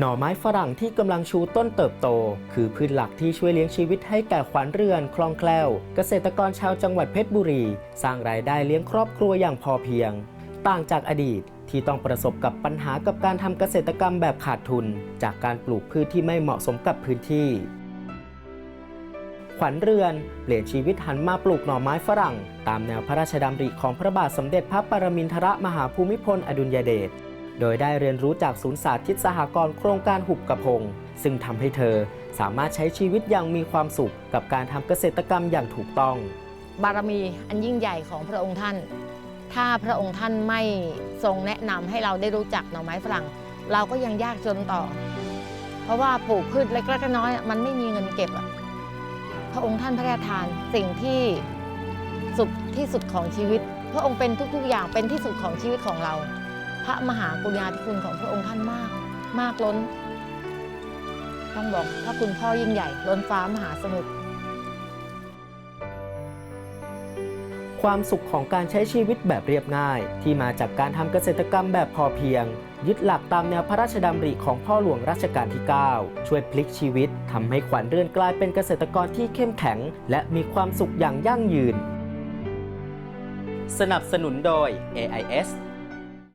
หน่อไม้ฝรั่งที่กำลังชูต้นเติบโต คือพืชหลักที่ช่วยเลี้ยงชีวิตให้แก่ขวัญเรือนคล่องแคล่ว เกษตรกรชาวจังหวัดเพชรบุรี สร้างรายได้เลี้ยงครอบครัวอย่างพอเพียง ต่างจากอดีตที่ต้องประสบกับปัญหากับการทำเกษตรกรรมแบบขาดทุน จากการปลูกพืชที่ไม่เหมาะสมกับพื้นที่ ขวัญเรือน เปลี่ยนชีวิตหันมาปลูกหน่อไม้ฝรั่ง ตามแนวพระราชดำริของพระบาทสมเด็จพระปรมินทรมหาภูมิพลอดุลยเดช โดยได้เรียนรู้จากศูนย์สาธิตสหกรณ์โครงการหุบกระพง ซึ่งทำให้เธอสามารถใช้ชีวิตอย่างมีความสุขกับการทำเกษตรกรรมอย่างถูกต้อง บารมีอันยิ่งใหญ่ของพระองค์ท่าน ถ้าพระองค์ท่านไม่ทรงแนะนำให้เราได้รู้จักหน่อไม้ฝรั่ง เราก็ยังยากจนต่อ เพราะว่าปลูกพืชเล็กๆน้อยๆมันไม่มีเงินเก็บพระองค์ท่านพระราชทานสิ่งที่สุดที่สุดของชีวิต พระองค์เป็นทุกๆอย่างเป็นที่สุดของชีวิตของเรา ระมหากรุณาธิคุณของพระองค์ท่านมาก มากล้น ต้องบอกพระคุณพ่อยิ่งใหญ่ล้นฟ้ามหาสมุทรความสุขของการใช้ชีวิตแบบเรียบง่าย ที่มาจากการทำเกษตรกรรมแบบพอเพียง ยึดหลักตามแนวพระราชดำริของพ่อหลวงรัชกาลที่ 9 ช่วยพลิกชีวิตทำให้ขวัญเรือนกลายเป็นเกษตรกรที่เข้มแข็ง และมีความสุขอย่างยั่งยืน สนับสนุนโดย AIS